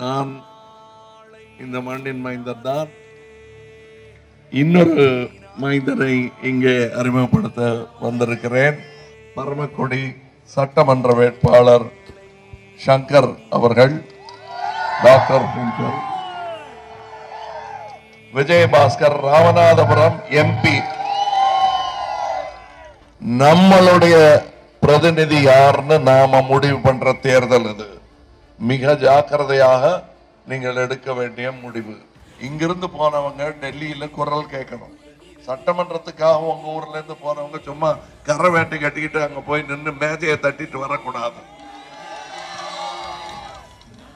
நான் இந்த மண்ணின் மைந்தர் தான். இன்னொரு மைந்தரை இங்கே அறிமுகப்படுத்த வந்திருக்கிறேன். பரமக்குடி சட்டமன்ற வேட்பாளர் சங்கர் அவர்கள் டாக்டர் சங்கர் விஜயபாஸ்கர் ராமநாதபுரம் எம்பி. நம்மளுடைய பிரதிநிதி யாருன்னு நாம முடிவு பண்ற தேர்தல் இது. மிக ஜாக்கிரதையாக நீங்கள் எடுக்க வேண்டிய முடிவு. இங்கிருந்து போனவங்க டெல்லியில குரல் கேட்கணும். சட்டமன்றத்துக்காக உங்க ஊர்ல இருந்து போனவங்க சும்மா கரை வேட்டி கட்டிக்கிட்டு அங்க போய் நின்று மேஜையை தட்டிட்டு வரக்கூடாது.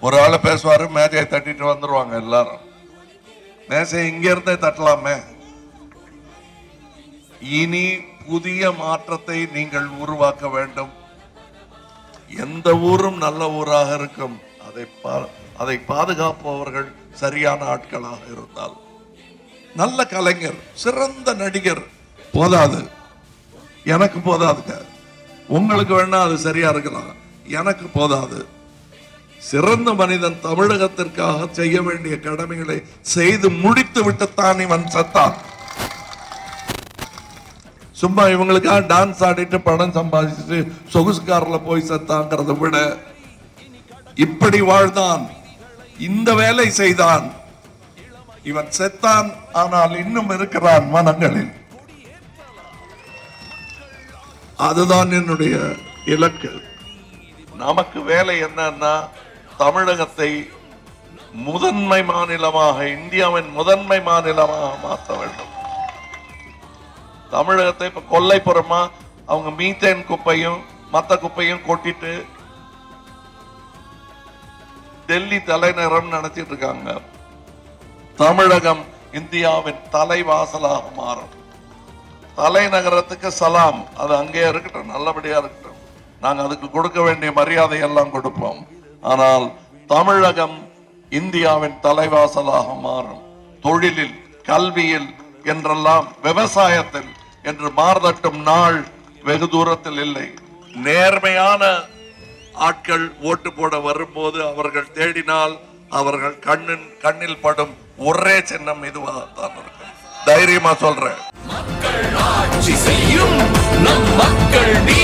ஒரு ஆளு பேசுவாரு மேஜையை தட்டிட்டு வந்துருவாங்க எல்லாரும். மேசை இங்க இருந்தே தட்டலாமே. இனி புதிய மாற்றத்தை நீங்கள் உருவாக்க வேண்டும். எந்த ஊரும் நல்ல ஊராக இருக்கும். அதை பா- அதை பாதுகாப்பவர்கள் சரியான ஆட்களாக இருந்தால். நல்ல கலைஞர் சிறந்த நடிகர் போதாது. எனக்கு போதாதுங்க உங்களுக்கு வேணா அது சரியா இருக்கலாம். எனக்கு போதாது. சிறந்த மனிதன் தமிழகத்திற்காக செய்ய வேண்டிய கடமைகளை செய்து முடித்து விட்டுத்தான் இவன் சத்தான். சும்மா இவங்களுக்காக டான்ஸ் ஆடிட்டு பணம் சம்பாதிச்சுட்டு சொகுசு போய் செத்தாங்கிறத விட இப்படி வாழ்ந்தான் இந்த வேலை செய்தான். இவன் செத்தான் ஆனால் இன்னும் இருக்கிறான் மனங்களில். அதுதான் என்னுடைய இலக்கு. நமக்கு வேலை என்னன்னா தமிழகத்தை முதன்மை மாநிலமாக இந்தியாவின் முதன்மை மாநிலமாக மாற்ற வேண்டும். தமிழகத்தை இப்போ கொல்லைப்புறமா அவங்க மீத்தேன் குப்பையும் மற்ற குப்பையும் கொட்டிட்டு டெல்லி தலைநகரம் நினைச்சிட்டு இருக்காங்க. தமிழகம் இந்தியாவின் தலைவாசலாக மாறும். தலைநகரத்துக்கு சலாம். அது அங்கே இருக்கட்டும் நல்லபடியா இருக்கட்டும். நாங்கள் அதுக்கு கொடுக்க வேண்டிய மரியாதை எல்லாம் கொடுப்போம். ஆனால் தமிழகம் இந்தியாவின் தலைவாசலாக மாறும். தொழிலில் கல்வியில் என்றெல்லாம் விவசாயத்தில் என்று மாறுதட்டும் நாள் வெகு தூரத்தில் இல்லை. நேர்மையான ஆட்கள் ஓட்டு போட வரும்போது அவர்கள் தேடினால் அவர்கள் கண்ணின் கண்ணில் படும் ஒரே சின்னம் இதுவாகத்தான் இருக்கும். தைரியமா சொல்றேன். ஆட்சி செய்யும் நம் மக்கள் நீ